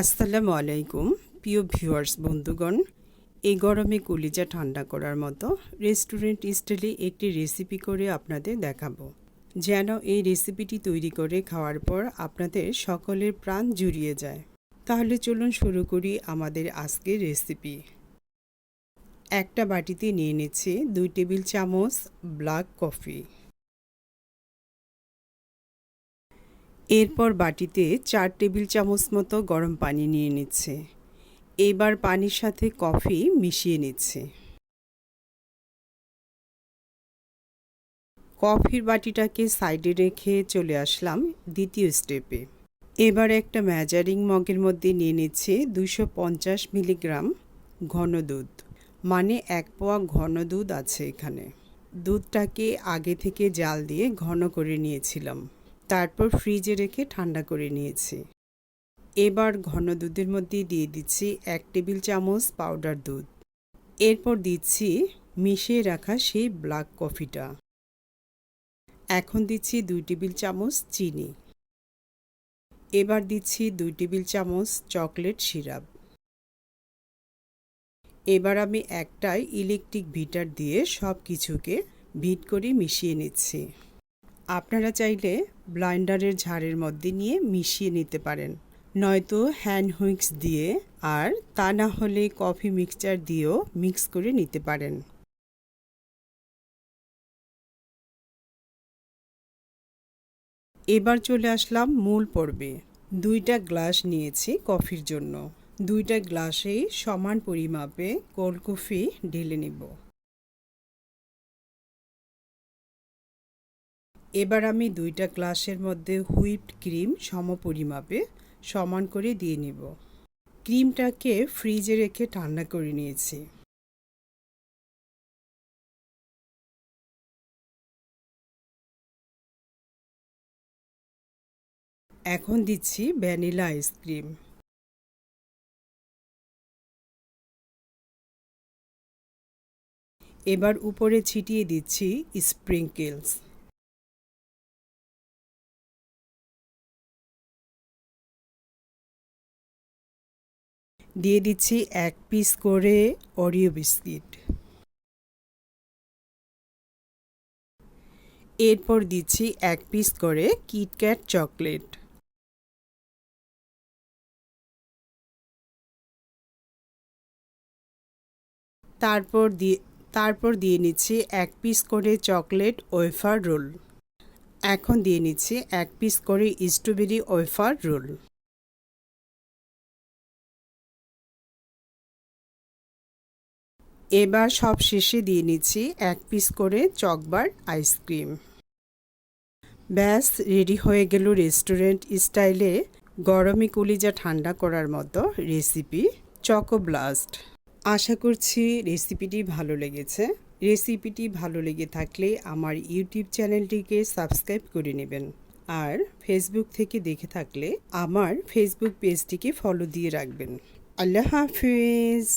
আসসালামু আলাইকুম, প্রিয় ভিউয়ার্স, বন্ধুগণ। এই গরমে কলিজা ঠান্ডা করার মতো রেস্টুরেন্ট স্টাইলে একটি রেসিপি করে আপনাদের দেখাবো। যেন এই রেসিপিটি তৈরি করে খাওয়ার পর আপনাদের সকলের প্রাণ জুড়িয়ে যায়। তাহলে চলুন শুরু করি আমাদের আজকের রেসিপি। একটা বাটিতে নিয়ে নিচ্ছি দুই টেবিল চামচ ব্ল্যাক কফি। এরপর বাটিতে চার টেবিল চামচ মতো গরম পানি নিয়ে নিচ্ছে। এবার পানির সাথে কফি মিশিয়ে নিচ্ছে। কফির বাটিটাকে সাইডে রেখে চলে আসলাম দ্বিতীয় স্টেপে। এবার একটা ম্যাজারিং মগের মধ্যে নিয়ে নিচ্ছে দুশো পঞ্চাশ মিলিগ্রাম ঘন দুধ। মানে এক পোয়া ঘন দুধ আছে এখানে। দুধটাকে আগে থেকে জাল দিয়ে ঘন করে নিয়েছিলাম। তারপর ফ্রিজে রেখে ঠান্ডা করে নিয়েছি। এবার ঘন দুধের মধ্যে দিয়ে দিচ্ছি এক টেবিল চামচ পাউডার দুধ। এরপর দিচ্ছি মিশিয়ে রাখা সেই ব্ল্যাক কফিটা। এখন দিচ্ছি দুই টেবিল চামচ চিনি। এবার দিচ্ছি দুই টেবিল চামচ চকলেট সিরাপ। এবার আমি একটাই ইলেকট্রিক ভিটার দিয়ে সব কিছুকে ভিট করে মিশিয়ে নিচ্ছি। আপনারা চাইলে ব্লাইন্ডারের ঝাড়ের মধ্যে নিয়ে মিশিয়ে নিতে পারেন। নয়তো হ্যান্ড হুইক্স দিয়ে আর তা না হলে কফি মিক্সচার দিয়েও মিক্স করে নিতে পারেন। এবার চলে আসলাম মূল পর্বে। দুইটা গ্লাস নিয়েছি কফির জন্য। দুইটা গ্লাসেই সমান পরিমাপে কোল্ড কফি ঢেলে নিব। এবার আমি দুইটা গ্লাসের মধ্যে হুইপড ক্রিম সমপরিমাপে সমান করে দিয়ে নিব। ক্রিমটাকে ফ্রিজে রেখে ঠান্ডা করে নিয়েছি। এখন দিচ্ছি ভ্যানিলা আইসক্রিম এবার উপরে ছিটিয়ে দিচ্ছি স্প্রিঙ্কেলস দিয়ে দিচ্ছি এক পিস করে অরিও বিস্কিট। এরপর দিচ্ছি এক পিস করে কিটক্যাট চকলেট। তারপর দিয়ে তারপর দিয়ে নিচ্ছি এক পিস করে চকলেট ওয়েফার রোল। এখন দিয়ে নিচ্ছি এক পিস করে স্ট্রবেরি ওয়েফার রোল। এবার সব শেষে দিয়ে নিচ্ছি এক পিস করে চকবার আইসক্রিম। ব্যাস, রেডি হয়ে গেল রেস্টুরেন্ট স্টাইলে গরমে কলিজা ঠান্ডা করার মতো রেসিপি, চকো ব্লাস্ট। আশা করছি রেসিপিটি ভালো লেগেছে। রেসিপিটি ভালো লেগে থাকলে আমার ইউটিউব চ্যানেলটিকে সাবস্ক্রাইব করে নেবেন। আর ফেসবুক থেকে দেখে থাকলে আমার ফেসবুক পেজটিকে ফলো দিয়ে রাখবেন। আল্লাহ হাফিজ।